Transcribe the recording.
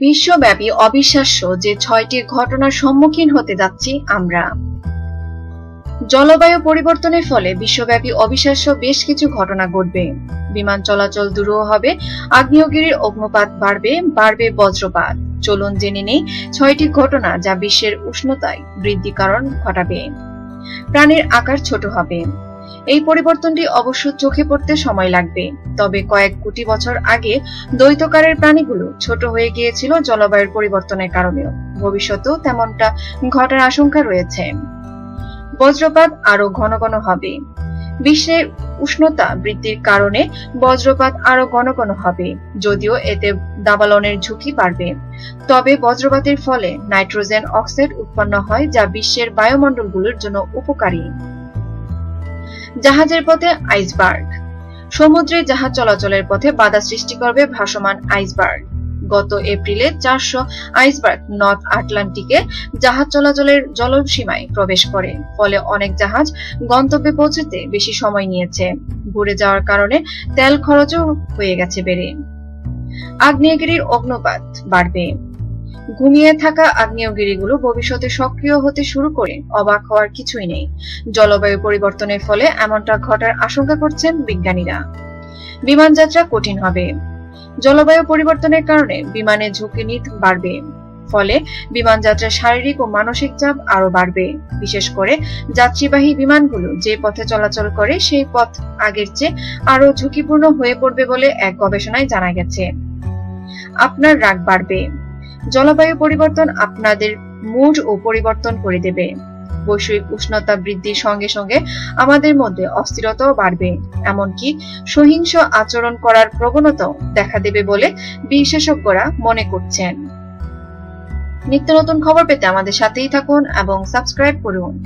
বিশ্বব্যাপী অবিশ্বাস্য যে ছয়টি ঘটনার সম্মুখীন হতে যাচ্ছি আমরা। জলবায়ু পরিবর্তনের ফলে বিশ্বব্যাপী অবিশ্বাস্য বেশ কিছু ঘটনা ঘটবে। বিমান চলাচল দুরূহ হবে, আগ্নেয়গিরির অগ্নপাত বাড়বে বাড়বে বজ্রপাত। চলুন জেনে নেই ছয়টি ঘটনা যা বিশ্বের উষ্ণতায় বৃদ্ধি কারণ ঘটাবে। প্রাণীর আকার ছোট হবে। এই পরিবর্তনটি অবশ্য চোখে পড়তে সময় লাগবে। তবে কয়েক কোটি বছর আগে দ্বৈতকারের প্রাণীগুলো ছোট হয়ে গিয়েছিল জলবায়ুর পরিবর্তনের কারণেও। ভবিষ্যতেও তেমনটা ঘটার আশঙ্কা রয়েছে। বজ্রপাত আরও ঘন ঘন হবে। বিশ্বের উষ্ণতা বৃদ্ধির কারণে বজ্রপাত আরও ঘন ঘন হবে, যদিও এতে দাবালনের ঝুঁকি বাড়বে। তবে বজ্রপাতের ফলে নাইট্রোজেন অক্সাইড উৎপন্ন হয় যা বিশ্বের বায়ুমণ্ডলগুলোর জন্য উপকারী। জাহাজের পথে আইসবার্গ। সমুদ্রে জাহাজ চলাচলের পথে বাধা সৃষ্টি করবে ভাসমান আইসবার্গ। গত এপ্রিলে চারশো আইসবার্গ নর্থ আটলান্টিকে জাহাজ চলাচলের জলসীমায় প্রবেশ করে, ফলে অনেক জাহাজ গন্তব্যে পৌঁছতে বেশি সময় নিয়েছে। ঘুরে যাওয়ার কারণে তেল খরচও হয়ে গেছে বেড়ে। আগ্নেয়গিরির অগ্নপাত বাড়বে। ঘুমিয়ে থাকা আগ্নেয়গিরিগুলো ভবিষ্যতে সক্রিয় হতে শুরু করে, অবাক হওয়ার কিছুই নেই। জলবায়ু পরিবর্তনের ফলে এমনটা ঘটার আশঙ্কা করছেন বিজ্ঞানীরা। বিমানযাত্রা কঠিন হবে। জলবায়ু পরিবর্তনের কারণে বিমানে ঝুঁকি নিত বাড়বে। ফলে বিমানযাত্রার শারীরিক ও মানসিক চাপ আরও বাড়বে। বিশেষ করে যাত্রীবাহী বিমানগুলো যে পথে চলাচল করে সেই পথ আগের চেয়ে আরও ঝুঁকিপূর্ণ হয়ে পড়বে বলে এক গবেষণায় জানা গেছে। আপনার রাগ বাড়বে। জলবায়ু পরিবর্তন আপনাদের মুড ও পরিবর্তন করে দেবে। বৈশ্বিক উষ্ণতা বৃদ্ধির সঙ্গে সঙ্গে আমাদের মধ্যে অস্থিরতাও বাড়বে। এমনকি সহিংস আচরণ করার প্রবণতাও দেখা দেবে বলে বিশেষজ্ঞরা মনে করছেন। নিত্য নতুন খবর পেতে আমাদের সাথেই থাকুন এবং সাবস্ক্রাইব করুন।